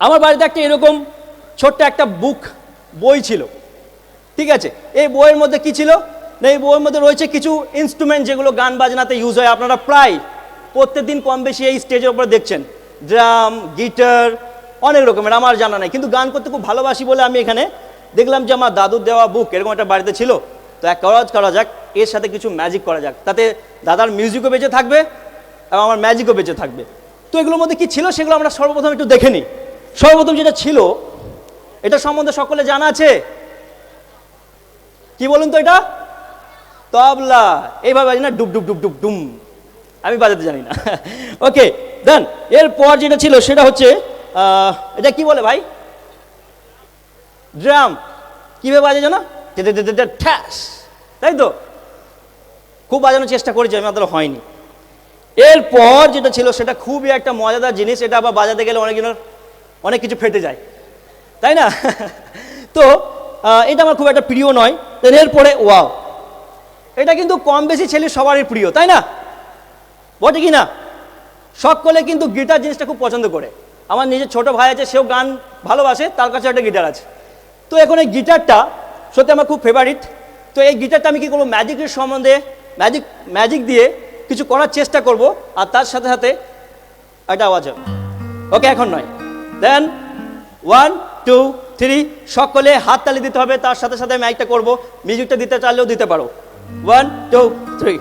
আমার বাড়িতে একটা এরকম ছোট্ট একটা বুক বই ছিল। ঠিক আছে? এই বইয়ের মধ্যে কি ছিল? না, এই বইয়ের মধ্যে রয়েছে কিছু ইনস্ট্রুমেন্ট যেগুলো গান বাজনাতে ইউজ হয়। আপনারা প্রায় প্রত্যেকদিন কম বেশি এই স্টেজের উপরে দেখছেন। ড্রাম গিটার অনেক রকমের, আমার জানা নেই। কিন্তু গান করতে খুব ভালোবাসি বলে আমি এখানে দেখলাম যে আমার দাদুর দেওয়া বুক এরকম একটা বাড়িতে ছিল। তো এক কাজ করা যাক, এর সাথে কিছু ম্যাজিক করা যাক। তাতে দাদার মিউজিকও বেঁচে থাকবে এবং আমার ম্যাজিকও বেঁচে থাকবে। তো এগুলোর মধ্যে কি ছিল সেগুলো আমরা সর্বপ্রথম একটু দেখে নিই। সর্বপ্রথম যেটা ছিল, এটা সম্বন্ধে সকলে জানা আছে? কি বলুন তো এটা? তবলা। এইভাবে বাজি না, ডুব ডুব ডুব ডুব, ডুম। আমি বাজাতে জানি না। ওকে, দেন, এরপর যেটা ছিল সেটা হচ্ছে এটা কি বলে ভাই? ড্রাম। কীভাবে বাজে জানো? ঠ্যাস। তাই তো? খুব বাজানোর চেষ্টা করেছি আমি মাত্র হয়নি। এরপর যেটা ছিল সেটা খুবই একটা মজাদার জিনিস, এটা আবার বাজাতে গেলে অনেকজনের অনেক কিছু ফেটে যায়। তাই না? তো এটা আমার খুব একটা প্রিয় নয়। দেন এরপরে ওয়াও এটা কিন্তু কম বেশি ছেলে সবারই প্রিয়, তাই না? বটে কি না? সকলে কিন্তু গিটার জিনিসটা খুব পছন্দ করে। আমার নিজের ছোট ভাই আছে, সেও গান ভালোবাসে, তার কাছে একটা গিটার আছে। তো এখন এই গিটারটা সত্যি আমার খুব ফেভারিট তো এই গিটারটা আমি কি করব ম্যাজিকের সম্বন্ধে ম্যাজিক ম্যাজিক দিয়ে কিছু করার চেষ্টা করব, আর তার সাথে সাথে একটা আওয়াজ ওকে এখন নয়। দেন ওয়ান টু থ্রি সকলে হাত তালি দিতে হবে, তার সাথে সাথে আমি একটা করব মিউজিকটা দিতে চাইলেও দিতে পারো। One two three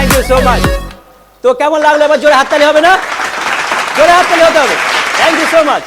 thank you so much তো কেমন লাগল? এবার জোরে হাততালি হবে না? জোরে হাততালি হতে হবে। Thank you so much